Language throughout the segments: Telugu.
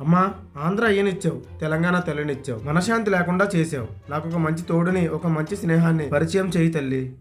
అమ్మా ఆంధ్ర అయ్యనిచ్చావు తెలంగాణ తెల్లనిచ్చావు మనశాంతి లేకుండా చేసావు నాకు ఒక మంచి తోడుని ఒక మంచి స్నేహాన్ని పరిచయం చేయి తల్లి.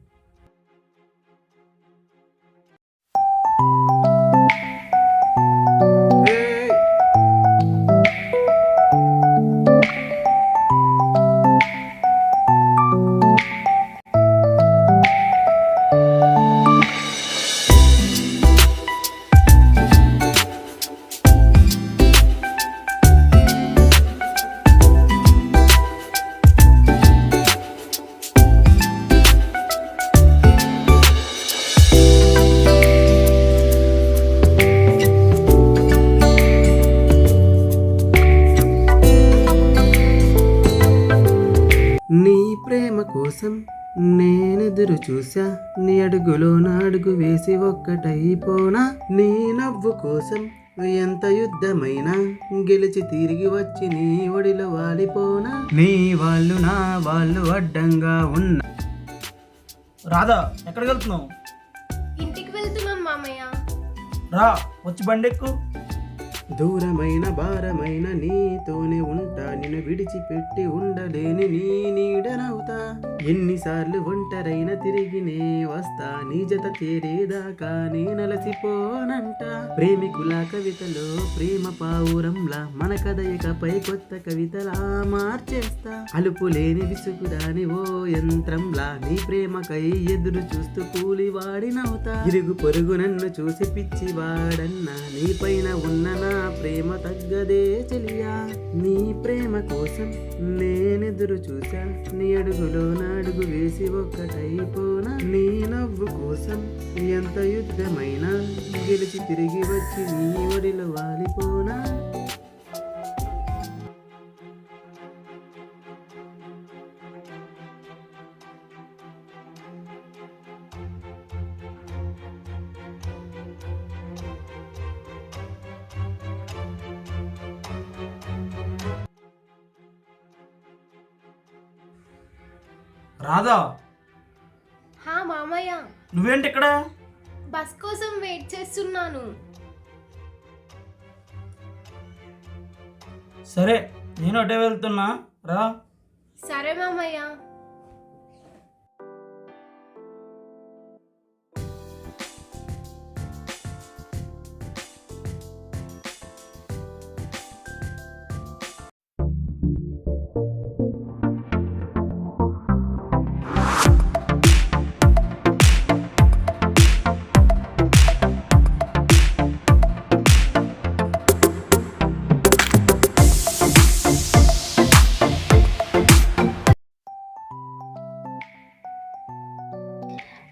కోసం నేనెదురు చూసా నీ అడుగులో నా అడుగు వేసి ఒక్కటైపోనా? నీ నవ్వు కోసం ఎంత యుద్ధమైనా గెలిచి తిరిగి వచ్చి నీ ఒడిలో వాలిపోనా? నీ వాళ్ళు నా వాళ్ళు అడ్డంగా ఉన్న రాధా ఎక్కడికి వెళ్తున్నావు? ఇంటికి వెళ్తున్నాను మామయ్య. రా వచ్చి బండెక్కు. దూరమైన భారమైన నీతోనే ఉంటా. నిన్ను విడిచిపెట్టి ఉండలేని నీ నీడనవుతా. ఎన్నిసార్లు ఒంటరైన తిరిగి నే వస్తా. నీ జత చేరేదాకా నే నలసిపోనంట. ప్రేమికుల కవితలో ప్రేమ పావురంలా. మన కథ కొత్త కవితలా మార్చేస్తా. అలుపు లేని విసుగుదాని ఓ యంత్రంలా. నీ ప్రేమకై ఎదురు చూస్తూ కూలివాడినవుతా. ఇరుగు పొరుగు నన్ను చూసి పిచ్చివాడన్నా. నీ పైన ఉన్న నా నా ప్రేమ తగ్గదే చెలియా. నీ ప్రేమ కోసం నేనెదురు చూసా నీ అడుగులో నా అడుగు వేసి ఒక్కటైపోనా. నీ నవ్వు కోసం ఎంత యుద్ధమైనా. గెలిచి తిరిగి వచ్చి నీ ఒడిలో వాలిపోనా రాధా. హా మామయ్య. నువ్వేంటి ఇక్కడ? బస్ కోసం వెయిట్ చేస్తున్నాను. సరే నేను అటే వెళ్తున్నా. రా. సరే మామయ్య.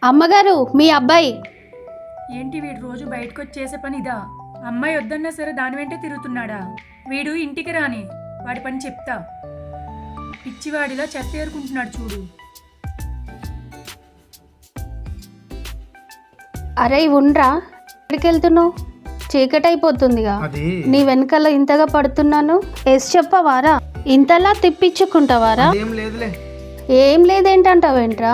అమ్మగారు మీ అబ్బాయి. ఏంటి వీడు రోజు బయటకు వచ్చి చేసే పని ఇదా? అమ్మాయి వద్దన్నా సరే దాని వెంటే తిరుగుతున్నాడా? వీడు ఇంటికి రాని వాడి పని చెప్తా. పిచ్చివాడిలా చెత్త ఏరుకుంటున్నాడు చూడు. అరే ఉండ్రా. ఎక్కడికి వెళ్తున్నావు చీకటి అయిపోతుందిగా అది. నీ వెనకాల ఇంతగా పడుతున్నాను. ఎస్ చెప్పవారా? ఇంతలా తిప్పించుకుంటావారా? ఏం లేదేంటంటావేంట్రా?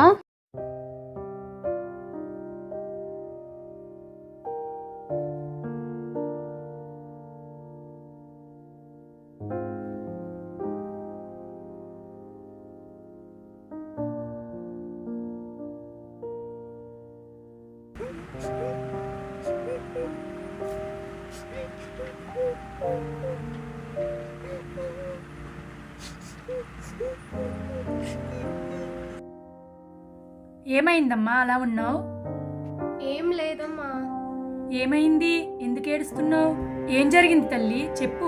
ఏమైందమ్మా? అలా ఉన్నావు? ఏం లేదమ్మా. ఏమైంది? ఎందుకు ఏడుస్తున్నావు? ఏం జరిగింది తల్లి? చెప్పు.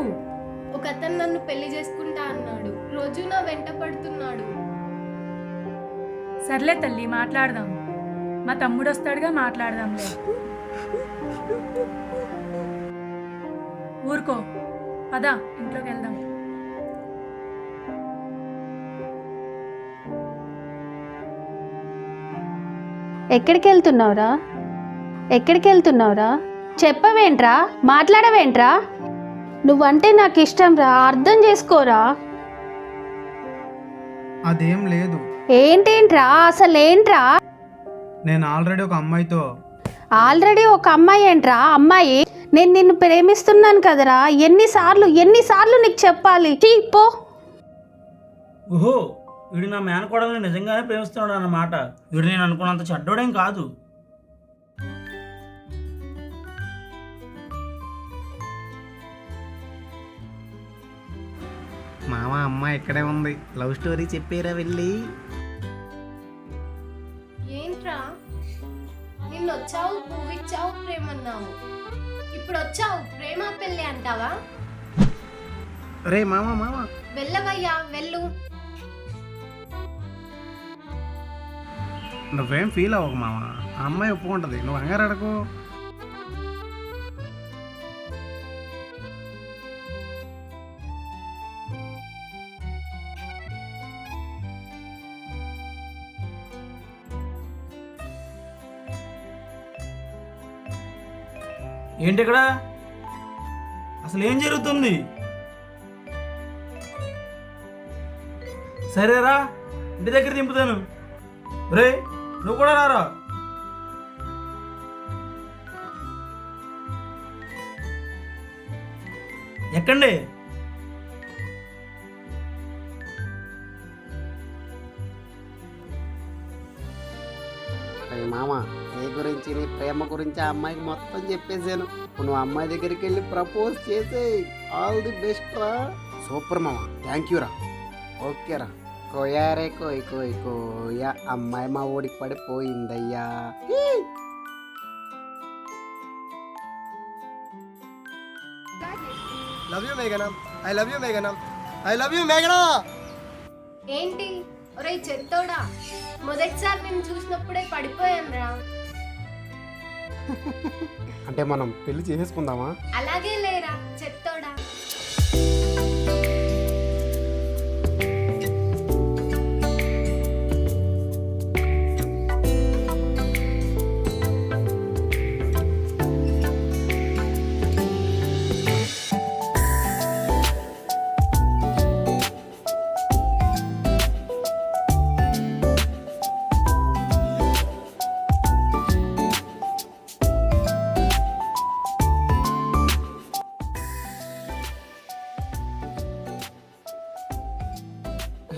ఒక అతను నన్ను పెళ్ళి చేసుకుంటా అన్నాడు. రోజు నా వెంట పడుతున్నాడు. సర్లే తల్లి మాట్లాడదాం. మా తమ్ముడు వస్తాడుగా మాట్లాడదాంలే. ఊరుకో. పద ఇంట్లోకి వెళ్దాం ఎక్కడికి వెళ్తున్నావురా ఎక్కడికి వెళ్తున్నావురా చెప్పవేంట్రా? మాట్లాడవేంట్రా? నువ్వంటే నాకు ఇష్టం రా అర్థం చేసుకోరా? అదేం లేదు. ఏంటేంట్రా? అసలు ఏంట్రా నేను ఆల్రెడీ ఒక అమ్మాయితో ఆల్రెడీ ఒక అమ్మాయి ఏంట్రా అమ్మాయి నేను నిన్ను ప్రేమిస్తున్నాను కదరా. ఎన్నిసార్లు ఎన్నిసార్లు నీకు చెప్పాలి? చీ, పో. ఓహో వీడు నా మేనకోడల్ని నిజంగానే ప్రేమిస్తున్నాడు అన్నమాట వీడు నేను అనుకున్నంత చెడ్డోడేం కాదు. మామ అమ్మ ఇక్కడే ఉంది. లవ్ స్టోరీ చెప్పేరా వెళ్ళి. ఏంట్రా? నిన్న వచ్చావు పువ్విచ్చావు ప్రేమన్నావు. ఇప్పుడు వచ్చావు ప్రేమ పెళ్ళి అంటావా? రే మామ మామ. వెళ్ళవయ్యా వెళ్ళు. నువ్వేం ఫీల్ అవ్వకు మామ ఆ అమ్మాయి ఒప్పుకుంటది. నువ్వు అంగారు అడకు ఏంటి ఇక్కడ? అసలు ఏం జరుగుతుంది? సరేరా ఇంటి దగ్గర దింపుతాను. రే నువ్వు కూడా రారా? ఎక్కండి. మామ నీ గురించి నీ ప్రేమ గురించి ఆ అమ్మాయికి మొత్తం చెప్పేశాను. నువ్వు అమ్మాయి దగ్గరికి వెళ్ళి ప్రపోజ్ చేసే ఆల్ ది బెస్ట్ రా. సూపర్ మామ థ్యాంక్ యూ రా. ఓకే రా. కోయారే కోయ్ కోయ్ కోయా అమ్మాయి మా ఊడికి పడిపోయిందయ్యా. లవ్ యూ మేఘనా ఐ లవ్ యూ మేఘనా ఐ లవ్ యూ మేఘనా ఏంటి? ఒరేయ్ చెత్తోడా? మొదటిసారి నేను చూసినప్పుడే పడిపోయాను రా. అంటే మనం పెళ్ళి చేసేసుకుందామా? అలాగే లేరా చెత్తోడా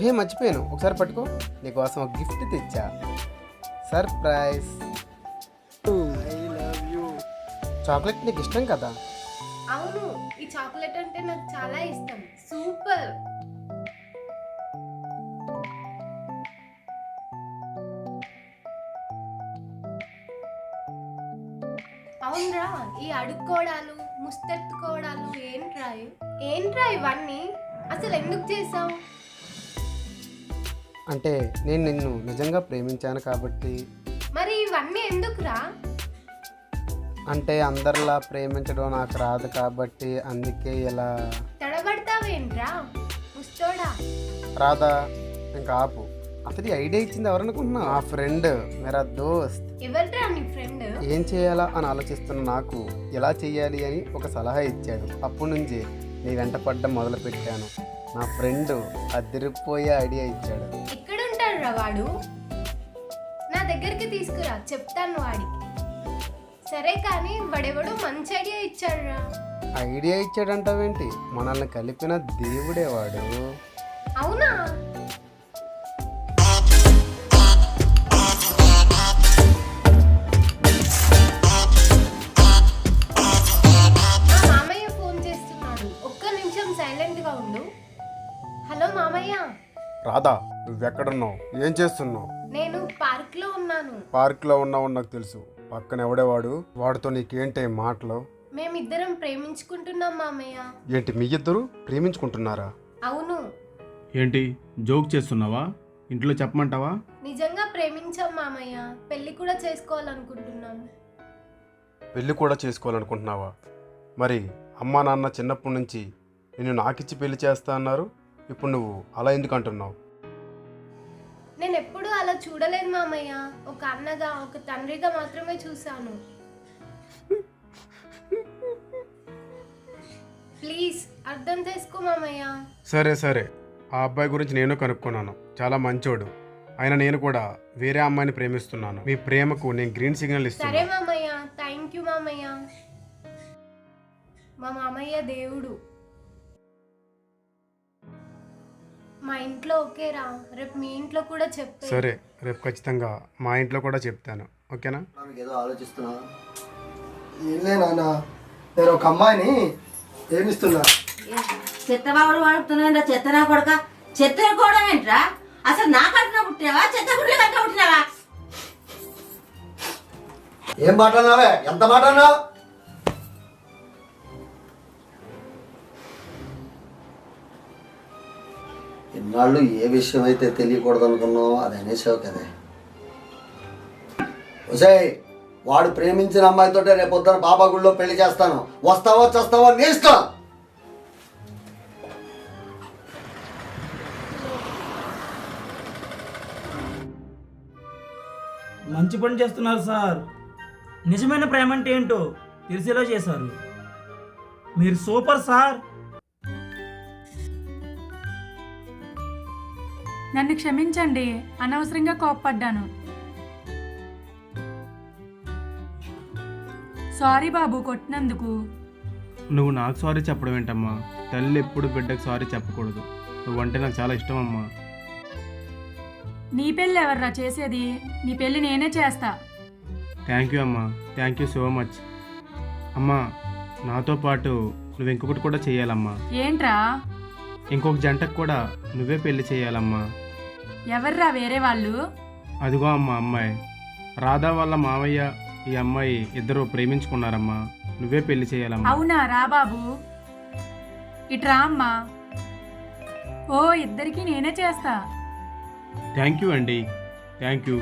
హే మర్చిపోయాను. ఒకసారి పట్టుకో. నీకోసం ఒక గిఫ్ట్ తెచ్చా. Surprise I love you chocolate నీకు ఇష్టం కదా? అవును ఈ చాక్లెట్ అంటే నాకు చాలా ఇష్టం. సూపర్ అవునరా ఈ అడుక్కోవడాలు ముస్తెత్తుకోవడాలు ఏంట్రా? ఏంట్రా ఇవన్నీ? అసలు ఎందుకు చేసావు? అంటే నేను నిన్ను నిజంగా ప్రేమించాను కాబట్టి. మరి ఇవన్నీ ఎందుకురా? అంటే అందరిలా ప్రేమించడం నాకు రాదు కాబట్టి అందుకే ఇలా. తడబడతావేంట్రా? ముస్తోడా రాదా ఇంకా ఆపు. అతడి ఐడియా ఇచ్చింది ఎవరనుకుంటున్నా ఆ ఫ్రెండ్ మేరా దోస్త్. నీ ఫ్రెండ్ ఏం చేయాలా అని ఆలోచిస్తున్న నాకు ఎలా చేయాలి అని ఒక సలహా ఇచ్చాడు. అప్పటి నుంచి నీ వెంట పడ్డం మొదలు పెట్టాను నా ఫ్రెండ్ అదిరిపోయే ఐడియా ఇచ్చాడు. ఎక్కడుంటాడు రా వాడు? నా దగ్గరికి తీసుకురా చెప్తాను వాడికి. సరే కానీ వాడెవడో మంచి ఐడియా ఇచ్చాడు రా ఐడియా ఇచ్చాడంటావేంటి? మనల్ని కలిపిన దేవుడే వాడు. అవునా? రాధా నువ్వెక్కడున్నావు? ఏం చేస్తున్నావు? నేను పార్క్లో ఉన్నాను. పార్క్లో ఉన్నావు నాకు తెలుసు. పక్కన ఎవడేవాడు? వాడితో నీకేంటే మాటలు? మేమిద్దరం ప్రేమించుకుంటున్నాం మామయ్య. ఏంటి మీ ఇద్దరు ప్రేమించుకుంటున్నారా? అవును. ఏంటి జోక్ చేస్తున్నావా? ఇంట్లో చెప్పమంటావా? నిజంగా ప్రేమించాం మామయ్య. పెళ్ళి కూడా చేసుకోవాలనుకుంటున్నాం. పెళ్ళి కూడా చేసుకోవాలనుకుంటున్నావా? మరి అమ్మా నాన్న చిన్నప్పటి నుంచి నిన్ను నాకిచ్చి పెళ్ళి చేస్తా అన్నారు? ఇప్పుడు నువ్వు అలా ఎందుకు అంటున్నావు? నేను ఎప్పుడూ అలా చూడలేదు మామయ్య. ఒక అన్నగా ఒక తండ్రిగా మాత్రమే చూశాను. ప్లీజ్ అర్థం చేసుకో మామయ్య. సరే సరే. ఆ అబ్బాయి గురించి నేను కనుక్కున్నాను. చాలా మంచోడు. అయినా నేను కూడా వేరే అమ్మాయిని ప్రేమిస్తున్నాను. మీ ప్రేమకు నేను గ్రీన్ సిగ్నల్ సరే మామయ్య. థ్యాంక్ యూ మామయ్య. మా మామయ్య దేవుడు. మా ఇంట్లో ఓకేరా రేపు మీ ఇంట్లో కూడా చెప్పే. సరే రేపు ఖచ్చితంగా మా ఇంట్లో కూడా చెప్తాను. ఓకేనా? నాకు ఏదో ఆలోచిస్తున్నా ఏం నాన్న నేను ఒక అమ్మాయిని ప్రేమిస్తున్నా. చెత్తబాబుడు వాడుతున్నాయంట చెత్త నా కొడక. చెత్త కూడా ఏంట్రా? అసలు నా కట్టిన పుట్టినావా? చెత్త గుడ్ల కట్టిన పుట్టినావా? ఏం మాట్లాడినావే? ఎంత మాట్లాడినావు? ఇన్నాళ్ళు ఏ విషయం అయితే తెలియకూడదు అనుకున్నావు అది అనేసావు కదే. ఒసే వాడు ప్రేమించిన అమ్మాయితోటే రేపు బాబా గుళ్ళో పెళ్ళి చేస్తాను. వస్తావో చస్తావో నీ ఇష్టం? మంచి పని చేస్తున్నారు సార్. నిజమైన ప్రేమ అంటే ఏంటో తెలిసేలా చేశారు. మీరు సూపర్ సార్. నన్ను క్షమించండి. అనవసరంగా కోప్పడ్డాను. సారీ బాబు కొట్టినందుకు. నువ్వు నాకు సారీ చెప్పడం ఏంటమ్మా? తల్లి ఎప్పుడు బిడ్డకు సారీ చెప్పకూడదు. నువ్వంటే నాకు చాలా ఇష్టం అమ్మా నీ పెళ్ళి ఎవర్రా చేసేది? నీ పెళ్ళి నేనే చేస్తా. థ్యాంక్ యూ అమ్మా. థ్యాంక్ యూ సో మచ్ అమ్మా నాతో పాటు నువ్వు ఇంకొకటి కూడా చేయాలమ్మా. ఏంట్రా? ఇంకొక జంటకు కూడా నువ్వే పెళ్ళి చేయాలమ్మా. ఎవర్రా వేరే వాళ్ళు? అదిగో అమ్మా అమ్మాయి. రాధా వాళ్ళ మావయ్య ఈ అమ్మాయి ఇద్దరు ప్రేమించుకున్నారమ్మా. నువ్వే పెళ్ళి చేయాలమ్మా. అవునా? రా బాబు. ఇట్రా అమ్మా. ఓ ఇద్దరికి నేనే చేస్తా. థ్యాంక్ యూ అండి. Thank you.